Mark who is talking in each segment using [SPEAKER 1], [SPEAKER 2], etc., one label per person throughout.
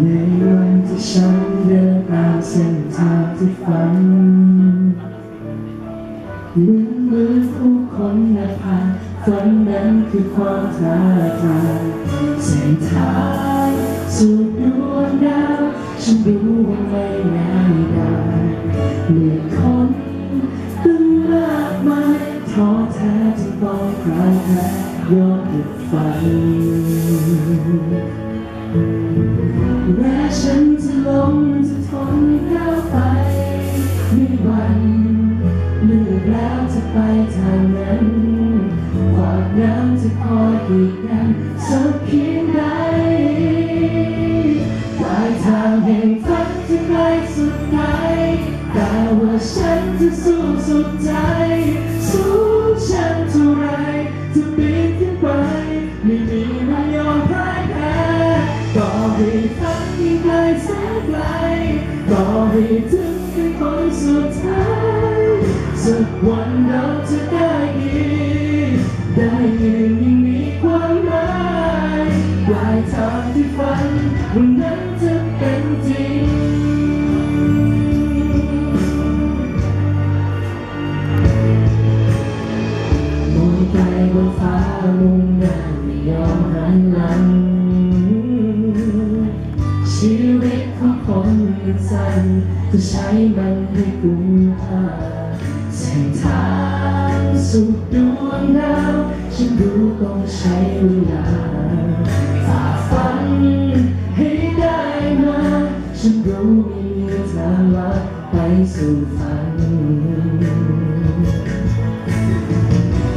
[SPEAKER 1] ในวันที่ฉันเดินตามเส้นทางที่ฝันเหมือนมือผู้คนนภาฝันนั้นคือความท้าทายเส้นทางสู่ดวงดาวฉันรู้ว่าไม่ง่ายดายเหนื่อยคนตั้งมากมายท้อแท้จึงต้องคลายแพ้ยอดหยุดฝัน แม้ฉันจะล้มจะทนก้าวไปไม่หวันเลือกแล้วจะไปทางนั้นความน้ำจะคอยกีดกันสักเพียงใดปลายทางแห่งฝันจะไกลสุดไหนแต่ว่าฉันจะสู้สุดใจ ให้ฝันยิ่งไกลแสนไกลต่อให้ถึงเป็นคนสุดท้ายสักวันเราจะได้ดีได้ยืนยังมีความหมายปลายทางที่ฝันวันนั้นจะเป็นจริงมองไปบนฟ้ามุ่งหน้าไม่ยอมหันหลัง มันสั้นจะใช้มันให้คุ้มค่าเส้นทางสู่ดวงดาวฉันรู้ต้องใช้เวลาฝ่าฟันให้ได้มาฉันรู้ม่มีทาลัดไปสู่ฝัน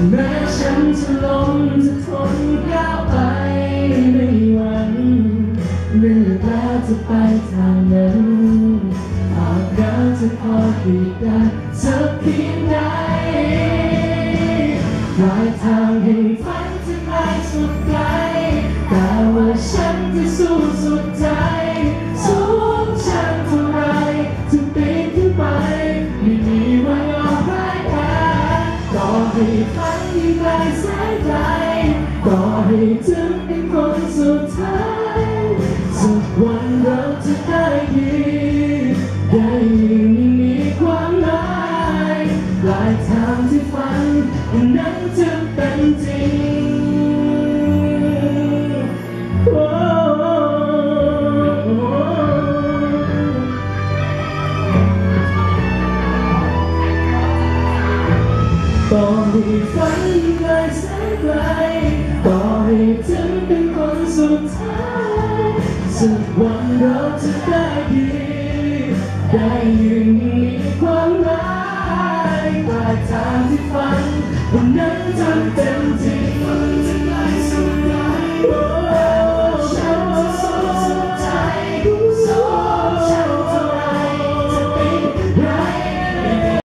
[SPEAKER 1] แม้ฉันจะล้มจะทนก้าว อกแล้วจะไปทางนั้นหากเราจะคอยขีดกันสักเพียงใดปลายทางแห่งฝันจะไกลสุดไกลแต่ว่าฉันจะสู้สุดใจสู้ฉันเท่าไรจะปีนขึ้นไปไม่มีวันยอมพ่ายแพ้ต่อให้ฝันยิ่งไกลแสนไกลต่อให้ถึง ได้ยืนยังมีความหมายปลายทางที่ฝันนั้นจะเป็นจริงโอ้ต่อให้ฝันไกลแสนไกลต่อให้ถึงเป็นคนสุดท้ายสักวันเราจะได้ดี ได้ยืนมีความหมายปลายทางที่ฝันวันนั้นทำเต็มที่